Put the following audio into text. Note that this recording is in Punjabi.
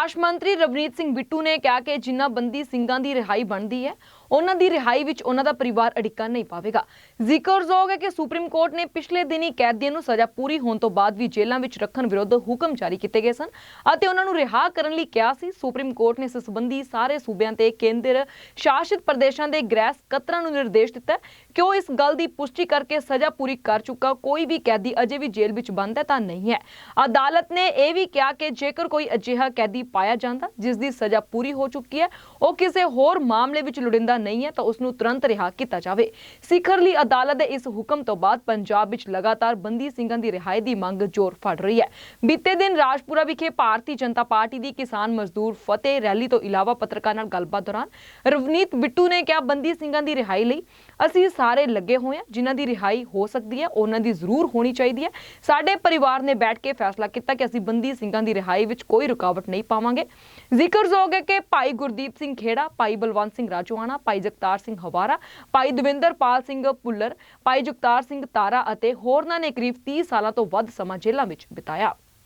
ਰਾਜ ਮੰਤਰੀ ਰਵਨੀਤ ਸਿੰਘ ਬਿੱਟੂ ਨੇ ਕਿਹਾ ਕਿ ਜਿਨ੍ਹਾਂ ਬੰਦੀ ਸਿੰਘਾਂ ਦੀ ਰਿਹਾਈ ਬਣਦੀ ਹੈ ਉਹਨਾਂ ਦੀ ਰਿਹਾਈ ਵਿੱਚ ਉਹਨਾਂ ਦਾ ਪਰਿਵਾਰ ਅੜਿੱਕਾ ਨਹੀਂ ਪਾਵੇਗਾ। ਜ਼ਿਕਰਯੋਗ ਹੈ ਕਿ ਸੁਪਰੀਮ ਕੋਰਟ ਨੇ ਪਿਛਲੇ ਦਿਨੀ ਕੈਦੀਆਂ ਨੂੰ ਸਜ਼ਾ ਪੂਰੀ ਹੋਣ ਤੋਂ ਬਾਅਦ ਵੀ ਜੇਲ੍ਹਾਂ ਵਿੱਚ ਰੱਖਣ ਵਿਰੁੱਧ ਹੁਕਮ ਜਾਰੀ ਕੀਤੇ ਗਏ ਸਨ ਅਤੇ ਉਹਨਾਂ ਨੂੰ ਰਿਹਾ ਕਰਨ ਲਈ ਕਿਹਾ ਸੀ। ਸੁਪਰੀਮ ਕੋਰਟ ਨੇ ਇਸ ਸੰਬੰਧੀ ਸਾਰੇ ਸੂਬਿਆਂ ਤੇ ਕੇਂਦਰ ਸ਼ਾਸਿਤ ਪ੍ਰਦੇਸ਼ਾਂ ਦੇ ਗ੍ਰਹਿ ਸਕੱਤਰਾਂ ਨੂੰ ਨਿਰਦੇਸ਼ ਦਿੱਤਾ ਕਿ ਉਹ ਇਸ ਗੱਲ ਦੀ ਪੁਸ਼ਟੀ ਕਰਕੇ ਸਜ਼ਾ ਪੂਰੀ ਕਰ ਚੁੱਕਾ ਕੋਈ ਵੀ ਕੈਦੀ ਅਜੇ ਵੀ ਜੇਲ੍ਹ ਵਿੱਚ ਬੰਦ ਹੈ ਤਾਂ ਨਹੀਂ ਹੈ। ਅਦਾਲਤ ਨੇ ਇਹ ਵੀ ਕਿਹਾ ਕਿ ਜੇਕਰ ਕੋਈ ਅਜਿਹਾ ਕੈਦੀ ਪਾਇਆ ਜਾਂਦਾ, ਜਿਸ ਦੀ ਸਜ਼ਾ ਪੂਰੀ ਹੋ ਚੁੱਕੀ ਹੈ, ਉਹ ਕਿਸੇ ਹੋਰ ਮਾਮਲੇ ਵਿੱਚ ਲੁੜਿੰਦਾ ਨਹੀਂ ਹੈ ਤਾਂ ਉਸ ਨੂੰ ਤੁਰੰਤ ਰਿਹਾ ਕੀਤਾ ਜਾਵੇ। ਸਿਖਰਲੀ ਅਦਾਲਤ ਦੇ ਇਸ ਹੁਕਮ ਤੋਂ ਬਾਅਦ ਪੰਜਾਬ ਵਿੱਚ ਲਗਾਤਾਰ ਬੰਦੀ ਸਿੰਘਾਂ ਦੀ ਰਿਹਾਈ ਦੀ ਮੰਗ ਜ਼ੋਰ ਫੜ ਰਹੀ ਹੈ। ਬੀਤੇ ਦਿਨ ਰਾਜਪੁਰਾ ਵਿਖੇ ਭਾਰਤੀ ਜਨਤਾ ਪਾਰਟੀ ਦੀ ਕਿਸਾਨ ਮਜ਼ਦੂਰ ਫਤਿਹ ਰੈਲੀ ਤੋਂ ਇਲਾਵਾ ਪੱਤਰਕਾਰ ਨਾਲ ਗੱਲਬਾਤ ਦੌਰਾਨ ਰਵਨੀਤ ਬਿੱਟੂ ਨੇ ਕਿਹਾ, ਬੰਦੀ ਸਿੰਘਾਂ ਦੀ ਰਿਹਾਈ ਲਈ ਅਸੀਂ ਸਾਰੇ ਲੱਗੇ ਹੋਏ ਹਾਂ। ਜਿਨ੍ਹਾਂ ਦੀ ਰਿਹਾਈ ਹੋ ਸਕਦੀ ਹੈ, ਉਹਨਾਂ ਦੀ ਜ਼ਰੂਰ ਹੋਣੀ ਚਾਹੀਦੀ ਹੈ। ਸਾਡੇ ਪਰਿਵਾਰ ਨੇ ਬੈਠ ਕੇ ਫੈਸਲਾ ਕੀਤਾ ਕਿ ਅਸੀਂ ਬੰਦੀ ਸਿੰਘਾਂ ਦੀ ਰਿਹਾਈ ਵਿੱਚ ਕੋਈ ਰੁਕਾਵਟ ਨਹੀਂ ਪਾਵਾਂਗੇ। ਜ਼ਿਕਰਯੋਗ ਹੈ ਕਿ ਭਾਈ ਗੁਰਦੀਪ ਸਿੰਘ ਖੇੜਾ, ਭਾਈ ਬਲਵੰਤ ਸਿੰਘ ਰਾਜੋਆਣਾ ਭਾਈ ਜਗਤਾਰ ਸਿੰਘ ਹਵਾਰਾ, ਭਾਈ ਦਵਿੰਦਰਪਾਲ ਸਿੰਘ ਭੁੱਲਰ, ਭਾਈ ਜਗਤਾਰ ਸਿੰਘ ਤਾਰਾ ਅਤੇ ਹੋਰਨਾਂ ਨੇ ਕਰੀਬ 30 ਸਾਲਾਂ ਤੋਂ ਵੱਧ ਸਮਾਂ ਜੇਲ੍ਹਾਂ ਵਿੱਚ ਬਿਤਾਇਆ।